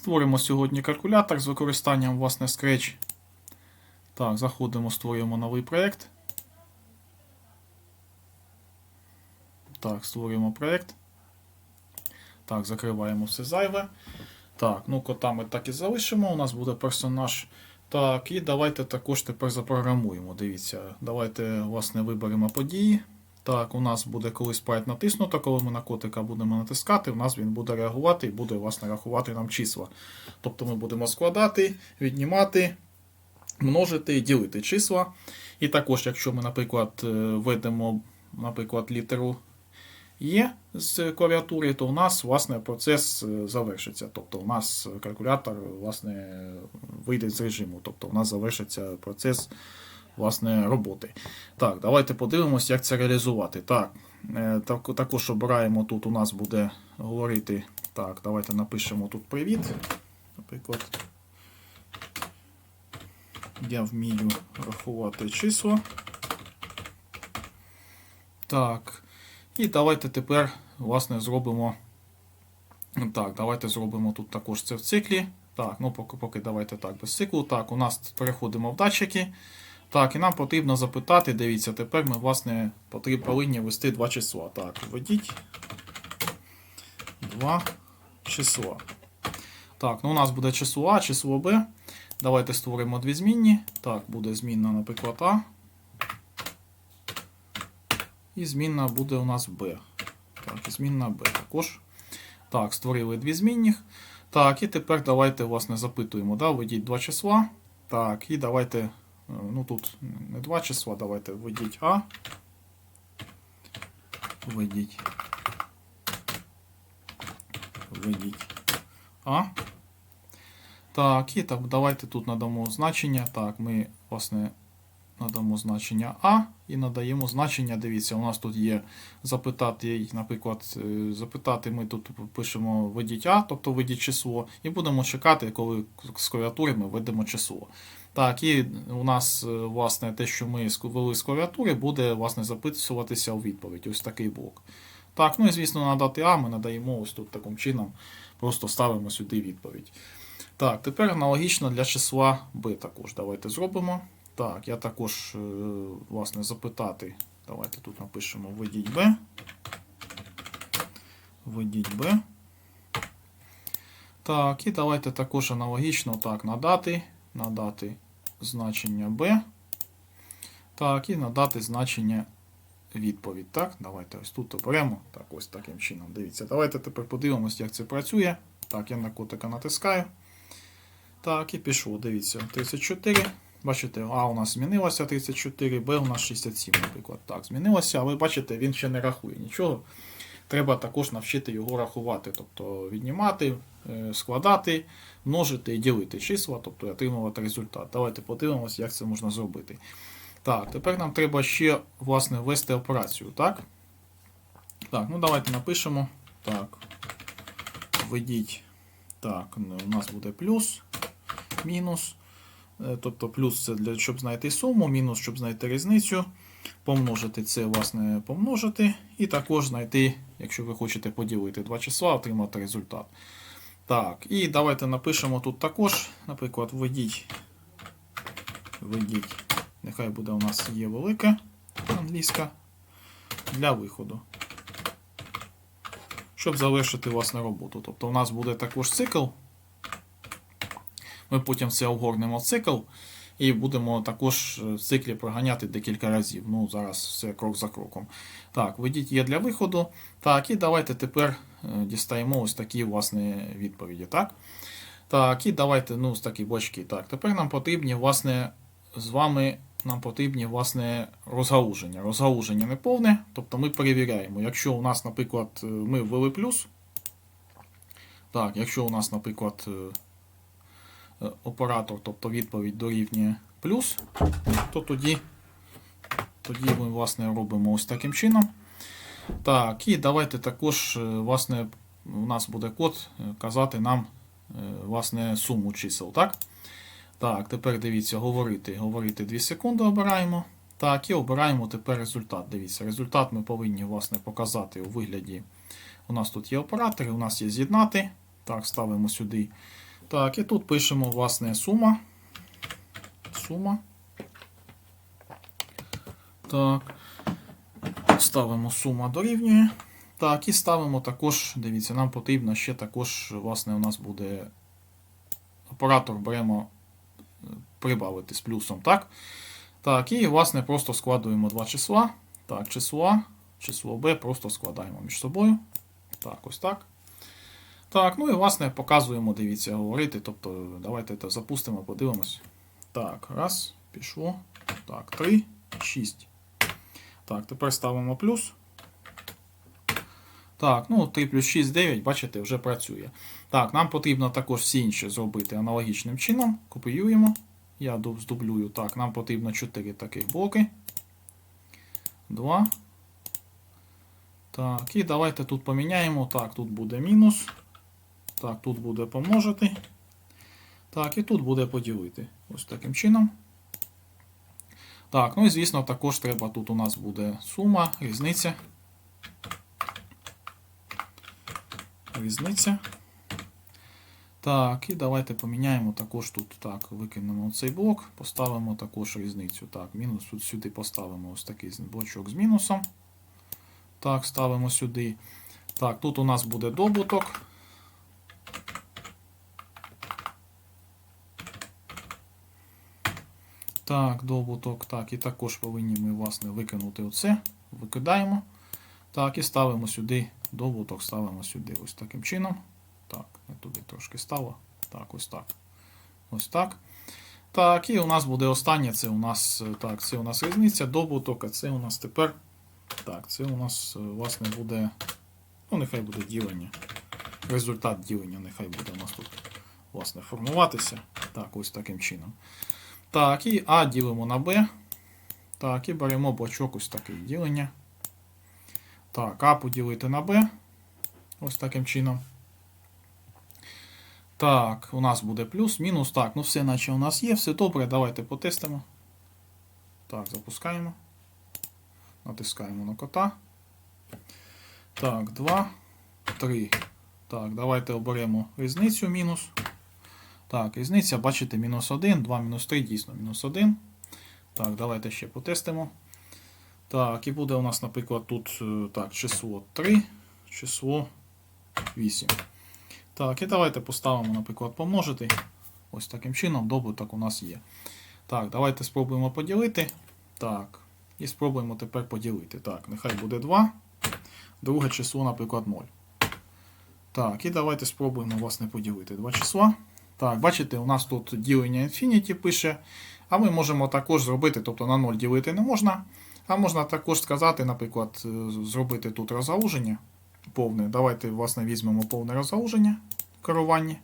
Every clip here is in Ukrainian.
Створимо сьогодні калькулятор з використанням власне Scratch. Так, заходимо, створюємо новий проєкт. Так, створюємо проєкт. Так, закриваємо все зайве. Так, ну кота ми так і залишимо. У нас буде персонаж. Так, і давайте також тепер запрограмуємо. Дивіться, давайте, власне, виберемо події. Так, у нас буде коли спайт натиснуто, коли ми на котика будемо натискати, у нас він буде реагувати і буде, власне, рахувати нам числа. Тобто ми будемо складати, віднімати, множити і ділити числа. І також, якщо ми, наприклад, е, введемо, наприклад, літеру Є з клавіатури, то у нас власне процес е, завершиться. Тобто у нас калькулятор власне вийде з режиму, тобто у нас завершиться процес власне роботи. Так, давайте подивимося, як це реалізувати. Так, е, так також обираємо тут. У нас буде говорити. Так, давайте напишемо тут привіт. Наприклад, я вмію рахувати числа. Так. І давайте тепер, власне, зробимо. Так, давайте зробимо тут також це в циклі. Так, ну поки, поки давайте так, без циклу. Так, у нас переходимо в датчики. Так, і нам потрібно запитати, дивіться, тепер ми, власне, повинні ввести два числа. Так, введіть два числа. Так, ну у нас буде число А, число Б. Давайте створимо дві змінні. Так, буде змінна, наприклад, А. І змінна буде у нас B. Так, і змінна B також. Так, створили дві змінних. Так, і тепер давайте, власне, запитуємо. Да, Введіть два числа. Так, і давайте. Е, Ну тут не два числа, давайте введіть А. Введіть. Введіть А. Так, і так, давайте тут надамо значення. Так, ми, власне, надамо значення А і надаємо значення. Дивіться, у нас тут є запитати, наприклад, е, запитати, ми тут пишемо введіть А, тобто введіть число, і будемо чекати, коли з клавіатури ми введемо число. Так, і у нас, е, власне, те, що ми ввели з клавіатури, буде власне записуватися у відповідь. Ось такий блок. Так, ну і звісно, надати А ми надаємо ось тут таким чином, просто ставимо сюди відповідь. Так, тепер аналогічно для числа b також. Давайте зробимо. Так, я також, е, власне, запитати. Давайте тут напишемо введіть b. Введіть b. Так, і давайте також аналогічно так, надати, надати значення b. Так, і надати значення відповідь. Так, давайте ось тут оберемо. Так, ось таким чином. Дивіться. Давайте тепер подивимося, як це працює. Так, я на котика натискаю. Так, і пішло. Дивіться, 34. Бачите, А у нас змінилося 34, Б у нас 67, наприклад. Так, змінилося, але бачите, він ще не рахує нічого. Треба також навчити його рахувати, тобто віднімати, е, складати, множити і ділити числа, тобто отримувати результат. Давайте подивимося, як це можна зробити. Так, тепер нам треба ще власне ввести операцію, так? Так, ну давайте напишемо. Так. Введіть. Так, ну, у нас буде плюс, мінус. Е, Тобто плюс це для щоб знайти суму, мінус, щоб знайти різницю. Помножити це, власне, помножити. І також знайти, якщо ви хочете поділити два числа, отримати результат. Так, і давайте напишемо тут також, наприклад, введіть. Введіть. Нехай буде у нас є велике англійська для виходу. Щоб завершити власне роботу. Тобто у нас буде також цикл. Ми потім все огорнемо в цикл і будемо також в циклі проганяти декілька разів. Ну, зараз все крок за кроком. Так, введіть є для виходу. Так, і давайте тепер е, дістаємо ось такі власне відповіді. Так, так і давайте ну, з такі бочки. Так, тепер нам потрібні, власне, з вами. Нам потрібні власне розгалуження. Розгалуження не повне, тобто ми перевіряємо. Якщо у нас, наприклад, е, ми ввели плюс, так, якщо у нас, наприклад, е, е, оператор, тобто відповідь дорівнює плюс, то тоді, тоді ми власне робимо ось таким чином. Так, і давайте також, е, власне, у нас буде код е, казати нам е, власне, суму чисел. так? Так, тепер дивіться, говорити. Говорити 2 секунди обираємо. Так, і обираємо тепер результат. Дивіться, результат ми повинні власне, показати у вигляді. У нас тут є оператори, у нас є з'єднати. Так, ставимо сюди Так, і тут пишемо, власне, сума. Сума. Так. Ставимо сума дорівнює. Так, і ставимо також, дивіться, нам потрібно ще також, власне, у нас буде оператор беремо прибавити з плюсом, так? Так, і, власне, просто складуємо два числа. Так, число А, число Б просто складаємо між собою. Так, ось так. Так, ну і власне показуємо, дивіться, говорити. Тобто, давайте це запустимо, подивимось. Так, раз, пішло. Так, 3, 6. Так, тепер ставимо плюс. Так, ну 3 плюс 6, 9, бачите, вже працює. Так, нам потрібно також всі інші зробити аналогічним чином. Копіюємо. Я здублюю. Так, нам потрібно 4 таких блоки. 2. Так, і давайте тут поміняємо. Так, тут буде мінус. Так, тут буде помножити. Так, і тут буде поділити. Ось таким чином. Так, ну і звісно, також треба тут у нас буде сума, різниця. Різниця. Так, і давайте поміняємо також тут. Так, викинемо цей блок, поставимо також різницю. Так, мінус тут сюди поставимо ось такий блочок з мінусом. Так, ставимо сюди. Так, тут у нас буде добуток. Так, добуток. Так, і також повинні ми, власне, викинути оце. Викидаємо. Так, і ставимо сюди добуток, ставимо сюди ось таким чином. Так, я туди трошки стало. Так, ось так. Ось так. Так, і у нас буде останнє. Це у нас так, це у нас різниця, добуток, а це у нас тепер. Так, це у нас, е, власне, буде. Ну, нехай буде ділення. Результат ділення, нехай буде у нас тут, власне, формуватися. Так, ось таким чином. Так, і А ділимо на Б. Так, і беремо блочок ось такий ділення. Так, А поділити на Б. Ось таким чином. Так, у нас буде плюс, мінус. Так, ну все, наче у нас є, все добре. Давайте потестимо. Так, запускаємо. Натискаємо на кота. Так, 2, 3. Так, давайте оберемо різницю мінус. Так, різниця, бачите, мінус 1, 2 мінус 3, дійсно, мінус 1. Так, давайте ще потестимо. Так, і буде у нас, наприклад, тут е, так, число 3, число 8. Так, і давайте поставимо, наприклад, помножити. Ось таким чином, добуток у нас є. Так, давайте спробуємо поділити. Так, і спробуємо тепер поділити. Так, нехай буде 2. Друге число, наприклад, 0. Так, і давайте спробуємо, власне, поділити два числа. Так, бачите, у нас тут ділення Infinity пише. А ми можемо також зробити, тобто на 0 ділити не можна. А можна також сказати, наприклад, е, зробити тут розгалуження повне. Давайте, власне, візьмемо повне розгалуження в керуванні.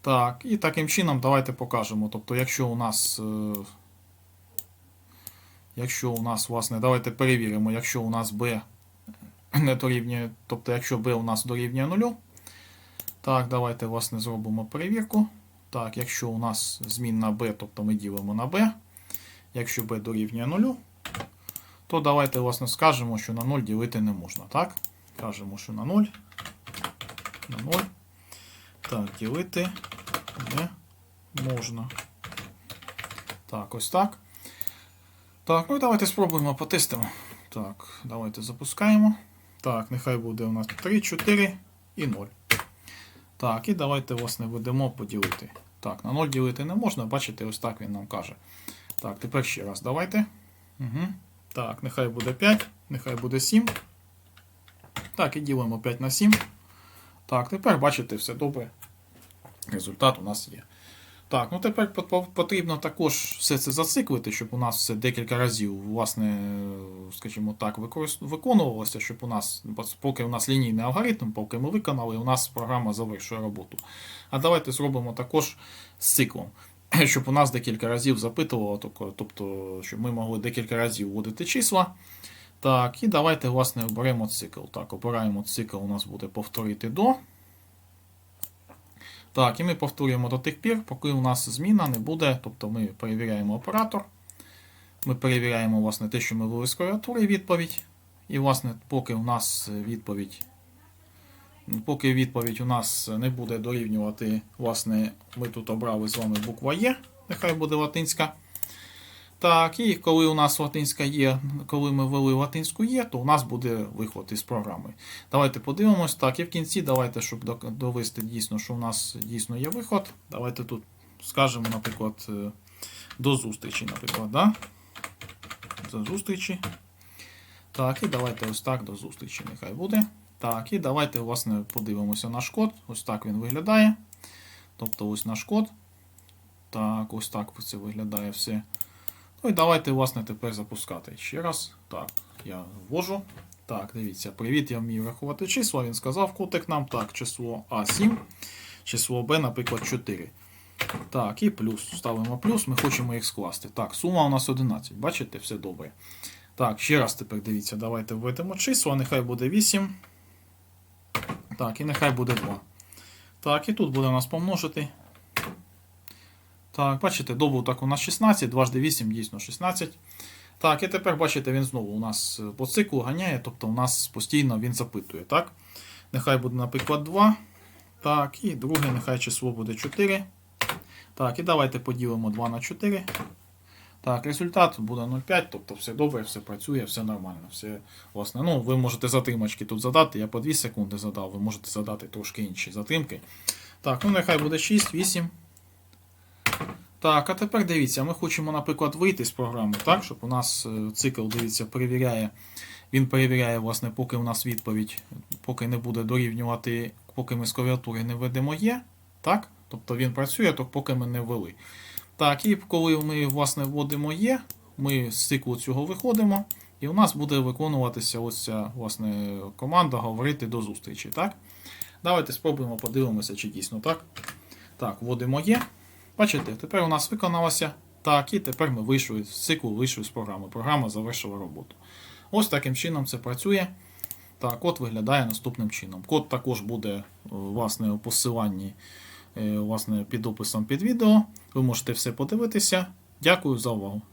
Так, і таким чином давайте покажемо. Тобто, якщо у нас. е, Якщо у нас, власне, давайте перевіримо, якщо у нас b не дорівнює, тобто, якщо b у нас дорівнює 0, так, давайте, власне, зробимо перевірку. Так, якщо у нас змінна b, тобто ми ділимо на b. Якщо b дорівнює 0, то давайте, власне, скажемо, що на 0 ділити не можна. Так? Кажемо, що на 0. На 0. Так, ділити не можна. Так, ось так. Так, ну давайте спробуємо потестимо. Так, давайте запускаємо. Так, нехай буде у нас 3, 4 і 0. Так, і давайте, власне, ведемо поділити. Так, на 0 ділити не можна, бачите, ось так він нам каже. Так, тепер ще раз давайте. Угу. Так, нехай буде 5, нехай буде 7. Так, і ділимо 5 на 7. Так, тепер бачите, все добре. Результат у нас є. Так, ну тепер потрібно також все це зациклити, щоб у нас все декілька разів, власне, скажімо так, виконувалося, щоб у нас, поки у нас лінійний алгоритм, поки ми виконали, у нас програма завершує роботу. А давайте зробимо також з циклом, щоб у нас декілька разів запитувало, тобто, щоб ми могли декілька разів вводити числа. Так, і давайте, власне, оберемо цикл. Так, обираємо цикл, у нас буде повторити до. Так, і ми повторюємо до тих пір, поки у нас зміна не буде. Тобто ми перевіряємо оператор. Ми перевіряємо власне, те, що ми ввели з клавіатури відповідь. І, власне, поки у нас відповідь поки відповідь у нас не буде дорівнювати, власне, ми тут обрали з вами буква Є, нехай буде латинська. Так, і коли у нас латинська є, коли ми ввели латинську є, то у нас буде виход із програми. Давайте подивимось. Так, і в кінці давайте, щоб довести дійсно, що у нас дійсно є виход. Давайте тут скажемо, наприклад, е, до зустрічі, наприклад, да? До зустрічі. Так, і давайте ось так до зустрічі нехай буде. Так, і давайте, власне, подивимося наш код. Ось так він виглядає. Тобто ось наш код. Так, ось так це виглядає все. Ну і давайте, власне, тепер запускати. Ще раз. Так, я ввожу. Так, дивіться, привіт, я вмію рахувати числа. Він сказав котик нам. Так, число А7, число Б, наприклад, 4. Так, і плюс. Ставимо плюс, ми хочемо їх скласти. Так, сума у нас 11. Бачите, все добре. Так, ще раз тепер дивіться, давайте введемо числа, нехай буде 8. Так, і нехай буде 2. Так, і тут буде у нас помножити. Так, бачите, добуток у нас 16, дважди 8, дійсно 16. Так, і тепер бачите, він знову у нас по циклу ганяє, тобто у нас постійно він запитує. Так? Нехай буде, наприклад, 2. Так, і друге, нехай число буде 4. Так, і давайте поділимо 2 на 4. Так, результат буде 0,5, тобто все добре, все працює, все нормально. Все, власне, ну, ви можете затримочки тут задати. Я по 2 секунди задав, ви можете задати трошки інші затримки. Так, ну нехай буде 6, 8. Так, а тепер дивіться, ми хочемо, наприклад, вийти з програми, так, щоб у нас е, цикл, дивіться, перевіряє. Він перевіряє, власне, поки у нас відповідь, поки не буде дорівнювати, поки ми з клавіатури не введемо є. Так? Тобто він працює, то поки ми не ввели. Так, і коли ми, власне, вводимо є, ми з циклу цього виходимо, і у нас буде виконуватися ось ця власне, команда говорити до зустрічі. Так? Давайте спробуємо, подивимося, чи дійсно так. Так, вводимо є. Бачите, тепер у нас виконалося. Так, і тепер ми вийшли з циклу, вийшли з програми. Програма завершила роботу. Ось таким чином це працює. Так, код виглядає наступним чином. Код також буде е, власне, у посиланні е, власне, під описом під відео. Ви можете все подивитися. Дякую за увагу.